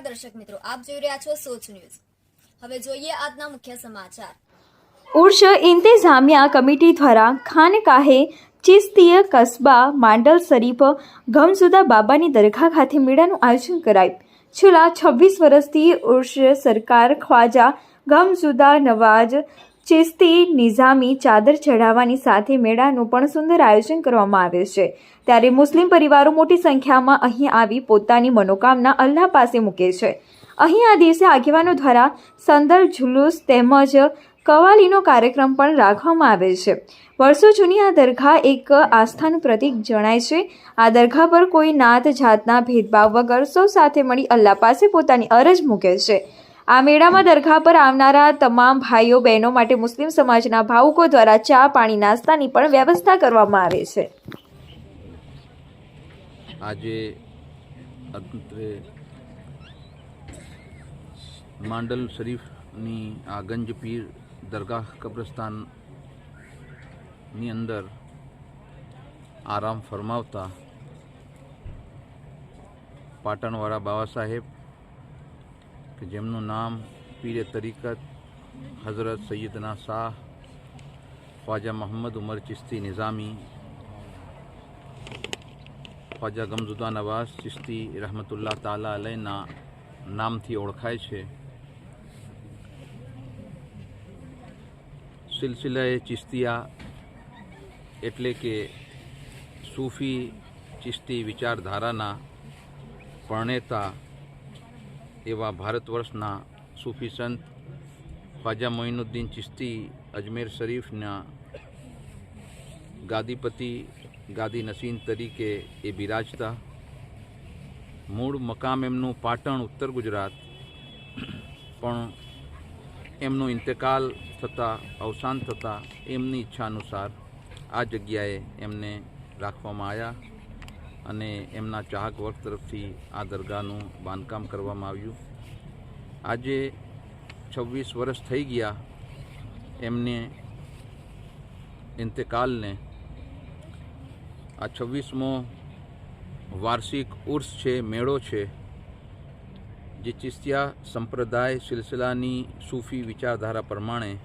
દર્શક મિત્રો, આપ જોઈ રહ્યા છો સોચ ન્યૂઝ. હવે જોઈએ આજના મુખ્ય સમાચાર. ઉર્ષ ઇન્તેઝામિયા કમિટી દ્વારા ખાનકાહે ચિસ્તીય કસ્બા, માંડલ શરીફ, ગમસુદા બાબાની દરગાહ ખાતે મેળાનું આયોજન કરાયું. છેલ્લા છવ્વીસ વર્ષથી ઉર્ષ સરકાર ખ્વાજા ગમસુદા નવાજ ચિસ્તી, નિઝામી, ચાદર ચઢાવવાની સાથે મેળાનું પણ સુંદર આયોજન કરવામાં આવે છે. ત્યારે મુસ્લિમ પરિવારો મોટી સંખ્યામાં અહીં આવી પોતાની મનોકામના અલ્લાહ પાસે મૂકે છે. અહીં આ દિવસે આગેવાનો દ્વારા સંદર જુલુસ તેમજ કવાલીનો કાર્યક્રમ પણ રાખવામાં આવે છે. વર્ષો જૂની આ દરગાહ એક આસ્થાનું પ્રતીક જણાય છે. આ દરગાહ પર કોઈ નાત, જાતના ભેદભાવ વગર સૌ સાથે મળી અલ્લાહ પાસે પોતાની અરજ મૂકે છે. આ મેળામાં દરગાહ પર આવનારા તમામ ભાઈઓ, બહેનો માટે મુસ્લિમ સમાજના ભાવુકો દ્વારા ચા, પાણી, નાસ્તાની પણ વ્યવસ્થા કરવામાં આવે છે. આજે માંડલ શરીફની આ ગંજ પીર દરગાહ કબ્રસ્તાનની અંદર આરામ ફરમાવતા પાટણવાળા બાબા સાહેબ જેમનું નામ પીરે તરીકત હઝરત સૈયદના શાહ ખ્વાજા મોહમ્મદ ઉમર ચિસ્તી નિઝામી, ખ્વાજા ગમઝુદા નવાઝ ચિસ્તી રહમતુલ્લાહ તાલા અલયના નામથી ઓળખાય છે. સિલસિલાએ ચિસ્તિયા એટલે કે સૂફી ચિસ્તી વિચારધારાના પરણેતા એવા ભારત વર્ષના સૂફી સંત ખ્વાજા મોઇનુદ્દીન ચિસ્તી અજમેર શરીફના ગાદીપતિ ગાદી નસીન તરીકે એ બિરાજતા. મૂળ મકામ એમનું પાટણ, ઉત્તર ગુજરાત. પણ એમનો ઇન્તકાલ થતાં, અવસાન થતાં એમની ઈચ્છા અનુસાર આ જગ્યાએ એમને રાખવામાં આવ્યા અને એમના ચાહક વર્ગ તરફથી આ દરગાહનું બાંધકામ કરવામાં આવ્યું. આજે છવ્વીસ વર્ષ થઈ ગયા એમને ઇન્તકાલને. આ છવ્વીસમો વાર્ષિક ઉર્સ છે, મેળો છે, જે ચિસ્તિયા સંપ્રદાય સિલસિલાની સૂફી વિચારધારા પ્રમાણે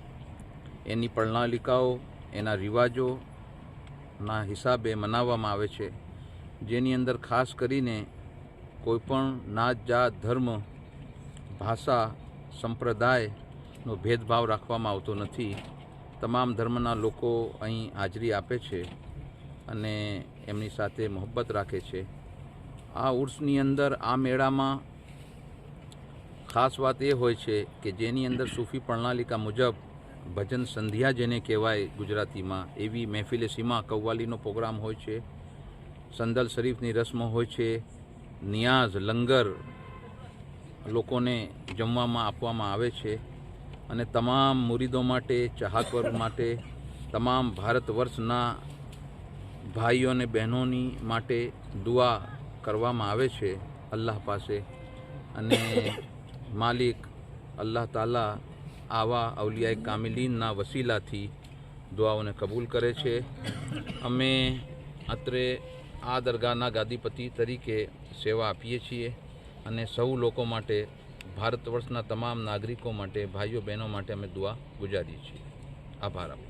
એની પ્રણાલિકાઓ, એના રિવાજોના હિસાબે મનાવવામાં આવે છે. જેની અંદર ખાસ કરીને કોઈપણ નાત જાત ધર્મ, ભાષા, સંપ્રદાયનો ભેદભાવ રાખવામાં આવતો નથી. તમામ ધર્મના લોકો અહીં હાજરી આપે છે અને એમની સાથે મોહબ્બત રાખે છે. આ ઉર્સની અંદર, આ મેળામાં ખાસ વાત એ હોય છે કે જેની અંદર સૂફી પ્રણાલિકા મુજબ ભજન સંધ્યા જેને કહેવાય ગુજરાતીમાં, એવી મહેફિલે સીમા કવ્વાલીનો પ્રોગ્રામ હોય છે. સંદલ શરીફની રસમો હોય છે. નિયાઝ, લંગર લોકોને જમવામાં આપવામાં આવે છે અને તમામ મુરીદો માટે, ચાહક માટે, તમામ ભારત વર્ષના ભાઈઓ અને બહેનોની માટે દુઆ કરવામાં આવે છે અલ્લાહ પાસે. અને માલિક અલ્લાહ તાલા આવા અવલિયાએ કામિલીનના વસીલાથી દુઆઓને કબૂલ કરે છે. અમે અત્રે આ દરગાહના ગાદીપતિ તરીકે સેવા આપીએ છીએ અને સૌ લોકો માટે ભારત વર્ષના તમામ નાગરિકો માટે, ભાઈઓ બહેનો માટે અમે દુઆ ગુજારીએ છીએ. આભાર આપો.